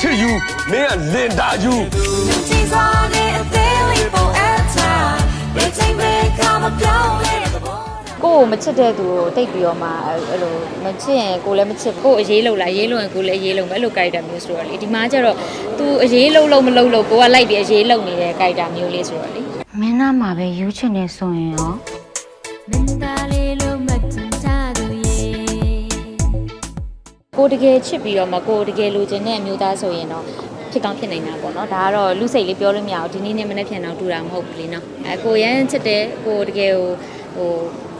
ချစ်ယူမင်းကလင်တာယူချိန်စွာနဲ့အသေးလေးပေါ်အပ်တာဘယ်ချိန်ပဲကမပြောင်းလဲတဲ့ဘောကိုယ့်ကိုမချစ်တဲ့သူကိုတိတ်ပြီးတော့မှအဲ့လိုမချစ်ရင်ကိုယ်လည်းမချစ်ကိုယ်အရေးလုံးလားအရေးလုံးရင်ကိုယ်လည်းအရေးလုံးပဲအဲ့လို character မျိုးဆိုတော့လေဒီမှာကျတော့ तू အရေးလုံးလုံးမလုံးလို့ကိုကလိုက်ပြီးအရေးလုံးနေတဲ့ character မျိုးလေးဆိုတော့လေမင်းသားမှာပဲယူချင်နေဆိုရင်ရောမင်းသား ကိုတကယ်ချစ်ပြီးတော့မှကိုတကယ်လိုချင်တဲ့အမျိုးသားဆိုရင်တော့ဖြစ်ကောင်းဖြစ်နေတာပေါ့နော်ဒါကတော့လူစိတ်လေးပြောလို့မရဘူးဒီနေ့နဲ့မနေ့ပြန်တော့တူတာမဟုတ်ဘူးလေနော်အဲကိုရမ်းချစ်တဲ့ကိုတကယ်ဟိုဟို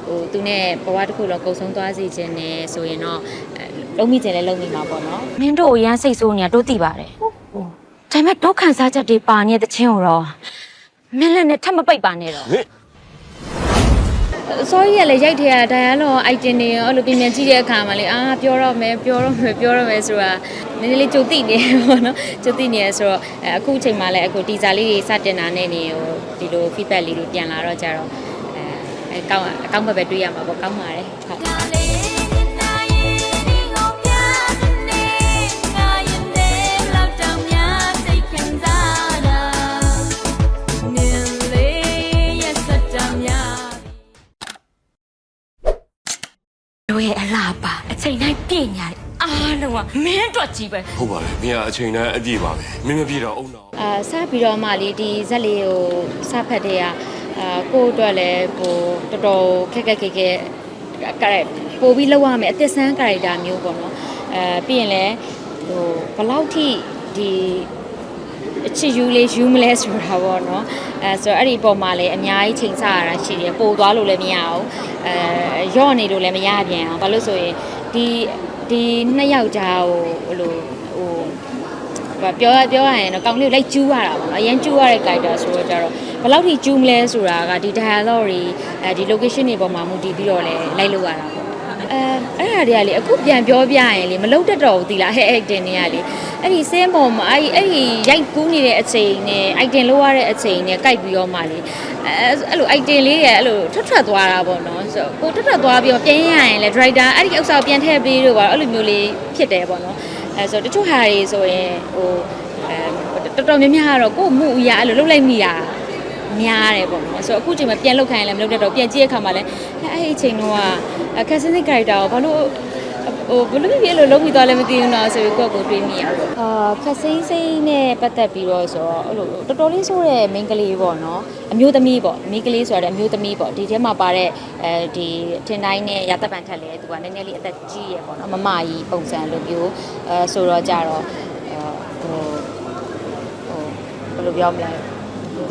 ဟိုသူနဲ့ဘဝတစ်ခုလုံးကုံဆုံးသွားစေခြင်းနဲ့ဆိုရင်တော့အဲလုံးမိခြင်းလည်းလုံးမိမှာပေါ့နော်မင်းတို့ကိုရမ်းစိတ်ဆိုးနေတာတို့သိပါတယ်ဟုတ်ဒါပေမဲ့ဒုက္ခစားချက်တွေပါနေတဲ့ချင်းကိုတော့မင်းလည်းနဲ့ထပ်မပိတ်ပါနဲ့တော့ဟင် sorry ရလေရိုက်ထဲက dialogue item တွေရောအဲ့လိုပြင်ပြန်ကြည့်တဲ့အခါမှာလေအာပြောတော့မယ်ပြောတော့မယ်ပြောတော့မယ်ဆိုတာနည်းနည်းလေးကြိုသိနေပေါ့နော်ကြိုသိနေရဆိုတော့အဲအခုအချိန်မှလည်းအခု teaser လေးတွေစတင်တာနဲ့နေဟိုဒီလို feedback လေးတွေပြန်လာတော့ကြတော့အဲအဲကောင်းအကောင်းဘက်ပဲတွေးရမှာပေါ့ကောင်းပါတယ်ဟုတ် တို့ရဲ့အလားပါအချိန်တိုင်းပြည့်ညာတယ်အားလုံးကမင်းအတွက်ကြီးပဲဟုတ်ပါလေမင်းကအချိန်တိုင်းအပြည့်ပါပဲမင်းမပြည့်တော့အုံတော့အာစပြီးတော့မှလေဒီဇက်လေးကိုစဖတ်တဲ့ကအာကိုယ့်အတွက်လည်းဟိုတော်တော်ခက်ခက်ခဲခဲကရက်ပို့ပြီးလောက်ရမယ်အသစ်ဆန်းကာရက်တာမျိုးပေါ့နော်အဲပြီးရင်လည်းဟိုဘယ်လောက်ထိဒီ အချစ်ယူလေးယူမလဲဆိုတာပေါ့နော်အဲဆိုတော့အဲ့ဒီပုံမှာလည်းအများကြီးချိန်ဆရတာရှိတယ်ပို့သွားလို့လည်းမရအောင်အဲရော့နေလို့လည်းမရပြန်အောင်ဘာလို့ဆိုရင်ဒီဒီနှစ်ယောက်ကြားဟိုဟိုလိုဟိုဟိုပြောရပြောရရင်တော့ကောင်းလေးကိုလိုက်ကျူးရတာပေါ့နော်အရင်ကျူးရတဲ့ character ဆိုတော့ကြတော့ဘယ်လောက်ထိကျူးမလဲဆိုတာကဒီ dialogue တွေအဲဒီ location တွေပေါ်မှာမူတည်ပြီးတော့လည်းလိုက်လို့ရတာပေါ့ အဲအဲ့ဒါတွေကလေအခုပြန်ပြောပြရင်လေမလုံးတတ်တော့ဘူးသီလားဟဲ့ acting တွေကလေအဲ့ဒီစင်းပေါ်မှာအဲ့ဒီအဲ့ဒီရိုက်ကူးနေတဲ့အချိန်နဲ့ acting လုပ်ရတဲ့အချိန်နဲ့ကြိုက်ပြီးတော့မှလေအဲအဲ့လို acting လေးတွေအဲ့လိုထွက်ထွက်သွားတာပေါ့နော်ဆိုတော့ကိုထွက်ထွက်သွားပြီးတော့ပြန်ရရင်လေ director အဲ့ဒီဥစ္စာကိုပြန်ထည့်ပေးလို့ပါအဲ့လိုမျိုးလေးဖြစ်တယ်ပေါ့နော်အဲဆိုတော့တချို့ဟာတွေဆိုရင်ဟိုအဲတော်တော်များများကတော့ကို့မှုအရာအဲ့လိုလှုပ်လိုက်မိတာ များတယ်ပေါ့နော်ဆိုတော့အခုချိန်မှာပြန်လှုပ်ခိုင်းရင်လည်းမလှုပ်တတ်တော့ပြန်ကြည့်ရခါမှာလည်းအဲအဲ့ဒီအချိန်တော့ကခက်စင်းစင်း character ကိုဘာလို့ဟိုဘလို့ဖြစ်လို့လုံးမိသွားလဲမသိဘူးနော်ဆိုပြီးကိုယ့်ကိုတွေးမိရပေါ့အာခက်စင်းစင်းနဲ့ပတ်သက်ပြီးတော့ဆိုတော့အဲ့လိုတော်တော်လေးဆိုတဲ့ main ကလေးပေါ့နော်အမျိုးသမီးပေါ့ main ကလေးဆိုတဲ့အမျိုးသမီးပေါ့ဒီထဲမှာပါတဲ့အဲဒီထင်တိုင်းနဲ့ရသက်ပန်ထက်လဲသူကနည်းနည်းလေးအသက်ကြီးရပေါ့နော်မမကြီးပုံစံလိုမျိုးအဲဆိုတော့ကြတော့ဟိုဟိုဘယ်လိုပြောမလဲ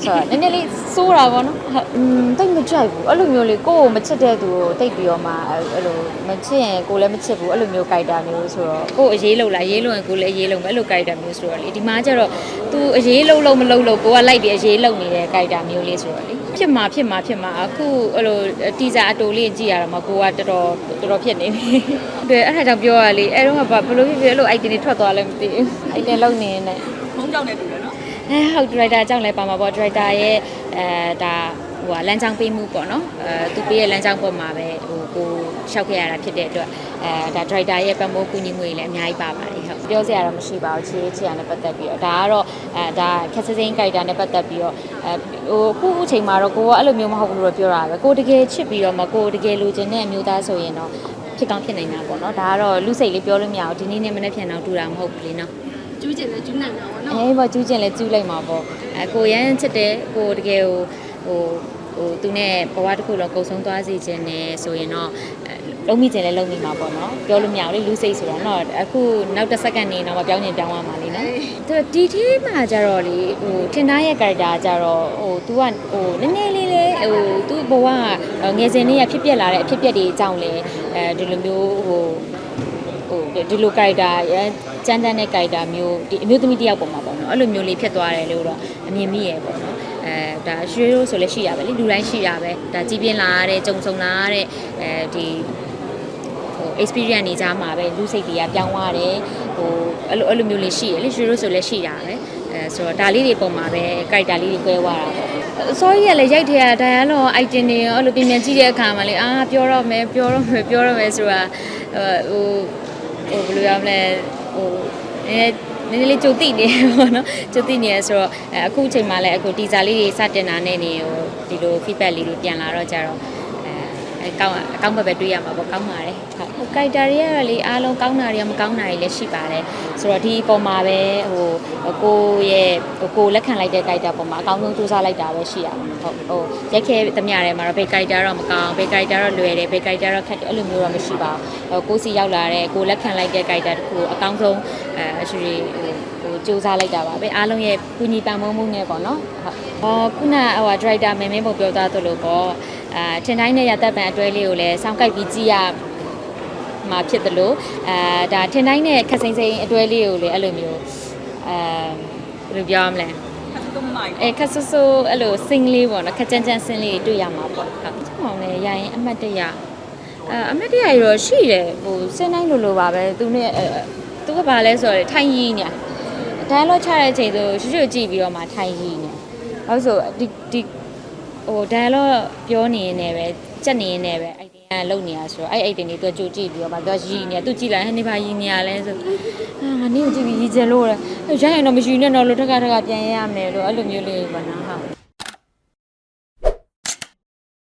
ဆိုတော့နည်းနည်းလေးစိုးတာပေါ့နော်ဟုတ်อืมတိတ်မကြိုက်ဘူးအဲ့လိုမျိုးလေးကိုယ့်ကိုမချစ်တဲ့သူကိုတိတ်ပြီးတော့မှအဲ့လိုမချစ်ရင်ကိုယ်လည်းမချစ်ဘူးအဲ့လိုမျိုး character မျိုးဆိုတော့ကိုယ်အရေးလုံးလားအရေးလုံးရင်ကိုယ်လည်းအရေးလုံးပဲအဲ့လို character မျိုးဆိုတော့လေဒီမှာကျတော့ तू အရေးလုံးလုံးမလုံးလို့ကိုကလိုက်ပြီးအရေးလုံးနေတဲ့ character မျိုးလေးဆိုတော့လေဖြစ်မှာဖြစ်မှာဖြစ်မှာအခုအဲ့လို teaser အတူလေးကြည့်ရတော့မှကိုကတော်တော်တော်တော်ဖြစ်နေပြီတဲ့အဲ့ဒါကြောင့်ပြောရလေအဲ့တော့ကဘယ်လိုဖြစ်ဖြစ်အဲ့လို item တွေထွက်သွားလဲမသိဘူး item လုံးနေနေ အဲဟုတ်ဒရိုက်တာအကြောင့်လည်းပါမှာပေါ့ဒရိုက်တာရဲ့အဲဒါဟိုကလမ်းကြောင်းပေးမှုပေါ့နော်အဲသူပေးရဲ့လမ်းကြောင်းပေါ်မှာပဲဟိုကိုရှောက်ခဲ့ရတာဖြစ်တဲ့အတွက်အဲဒါဒရိုက်တာရဲ့ပံ့ပိုးကူညီမှုတွေလည်းအများကြီးပါပါတယ်ဟုတ်ပြောစရာတော့မရှိပါဘူးချေးချေးရနဲ့ပတ်သက်ပြီးတော့ဒါကတော့အဲဒါခက်စစင်းကိုက်တာနဲ့ပတ်သက်ပြီးတော့အဲဟိုအခုအချိန်မှာတော့ကိုကအဲ့လိုမျိုးမဟုတ်ဘူးလို့ပြောတာပဲကိုတကယ်ချစ်ပြီးတော့မကိုတကယ်လိုချင်တဲ့အမျိုးသားဆိုရင်တော့ဖြစ်ကောင်းဖြစ်နေတာပေါ့နော်ဒါကတော့လူစိတ်လေးပြောလို့မရဘူးဒီနေ့နဲ့မနေ့ပြန်တော့တူတာမဟုတ်ဘူးလေနော် ကျူးကျင်လဲကျူးနိုင်တာပေါ့နော် အေးပေါ့ကျူးကျင်လဲကျူးလိုက်မှာပေါ့အဲကိုရမ်းချစ်တယ်ကိုတကယ်ဟိုဟိုဟိုသူနဲ့ဘဝတစ်ခုလုံးကုံဆုံးသွားစေခြင်းနဲ့ဆိုရင်တော့အဲလုံးမိခြင်းလဲလုံးမိမှာပေါ့နော်ပြောလို့မရဘူးလေလူစိတ်ဆိုတော့เนาะအခုနောက်တစ်စက္ကန့်နေတော့မပြောင်းရင်ပြောင်းရမှာလေနော်သူဒီทีမှာကြတော့လေဟိုထင်သားရဲ့ character ကြတော့ဟို तू ကဟိုနည်းနည်းလေးလေးဟို तू ဘဝကငယ်စဉ်လေးကဖြစ်ပျက်လာတဲ့အဖြစ်ပျက်တွေအကြောင်းလဲအဲဒီလိုမျိုးဟို ဟိုဒီလို character ရမ်း ကြမ်းတမ်းတဲ့ character မျိုးဒီအမျိုးသမီးတစ်ယောက်ပုံမှာပေါ့နော်အဲ့လိုမျိုးလေးဖြစ်သွားတယ်လို့တော့အမြင်မိရပေါ့နော်အဲဒါရွှေရိုးဆိုလည်းရှိရပဲလေလူတိုင်းရှိရပဲဒါကြီးပြင်းလာရတဲ့ကြုံဆုံလာရတဲ့အဲဒီဟို experience နေကြမှာပဲလူစိတ်တွေကပြောင်းသွားတယ်ဟိုအဲ့လိုအဲ့လိုမျိုးလေးရှိရလေရွှေရိုးဆိုလည်းရှိရပဲအဲဆိုတော့ဒါလေးတွေပုံမှာပဲ character လေးတွေ꿰သွားတာပေါ့ sorry ရလေရိုက်ထဲက dialogue item တွေရောအဲ့လိုပြင်ပြန်ကြည့်တဲ့အခါမှာလေအာပြောတော့မယ်ပြောတော့မယ်ပြောတော့မယ်ဆိုတာဟိုဟိုဘယ်လိုရမလဲ ဟိုနည်းနည်းနည်းနည်းလေးကြိုတိနေပေါ့နော်ကြိုတိနေရဆိုတော့အဲအခုအချိန်မှလည်းအခုတီဇာလေးတွေစတင်တာနဲ့နေဟိုဒီလို feedback လေးတွေပြန်လာတော့ကြတော့ အဲအဲကောင်းအကောင်းဘက်ပဲတွေးရမှာပေါ့ကောင်းပါတယ်ဟုတ်ဟို character တွေကတော့လေအားလုံးကောင်းတာတွေကမကောင်းတာတွေလည်းရှိပါတယ်ဆိုတော့ဒီအပေါ်မှာပဲဟိုကိုရဲ့ဟိုကိုလက်ခံလိုက်တဲ့ character ပေါ်မှာအကောင်းဆုံးစူးစမ်းလိုက်တာပဲရှိရပါမယ်ဟုတ်ဟိုရိုက်ခဲသမျှထဲမှာတော့ဘယ် character တော့မကောင်းဘယ် character တော့လွယ်တယ်ဘယ် character တော့ခက်တယ်အဲ့လိုမျိုးတော့မရှိပါဘူးဟိုကိုစီရောက်လာတဲ့ကိုလက်ခံလိုက်တဲ့ character တစ်ခုအကောင်းဆုံးအဲအရှိဟိုဟိုစူးစမ်းလိုက်တာပါပဲအားလုံးရဲ့ကုညီပံ့ပိုးမှုနဲ့ပေါ့နော်ဟုတ်ဟောခုနဟို director မင်းမင်းပုံပြောသားသလိုပေါ့ အာထင်တိုင်းနဲ့ရသက်ပံအတွဲလေးကိုလည်းစောင့်ကြိုက်ပြီးကြည့်ရမှာဖြစ်တယ်လို့အဲဒါထင်တိုင်းနဲ့ခက်စိမ့်စိမ့်အတွဲလေးကိုလေအဲ့လိုမျိုးအဲဘယ်လိုပြောရမလဲအဲခက်ဆူဆူအဲ့လိုစင်းလေးပေါ့နော်ခက်ကြမ်းကြမ်းစင်းလေးတွေ့ရမှာပေါ့ဟုတ်ချက်မောင်လည်းရရင်အမှတ်တရအဲအမှတ်တရရောရှိတယ်ဟိုစင်းတိုင်းလိုလိုပါပဲသူနဲ့အဲသူကဘာလဲဆိုတော့ထိုင်ရီညာဒိုင်လောချတဲ့အချိန်ဆိုရွှွှွကြည့်ပြီးတော့မှထိုင်ရီညာဟုတ်ဆိုဒီဒီ ဟိုဒိုင်လောပြောနေရင်လည်းပဲကြက်နေရင်လည်းပဲအဲ့ဒီကလုံနေရဆိုတော့အဲ့အဲ့တင်လေးသူကြိုကြည့်ပြီးတော့မှသူကရီနေသူကြည့်လိုက်ဟဲ့နေပါရီနေရလဲဆိုအာငါနေကိုကြည့်ပြီးရီကျင်လို့ရရိုက်ရင်တော့မယူနဲ့တော့လို့ထက်ကထက်ကပြန်ရရမယ်လို့အဲ့လိုမျိုးလေးပေါ့နော်ဟုတ်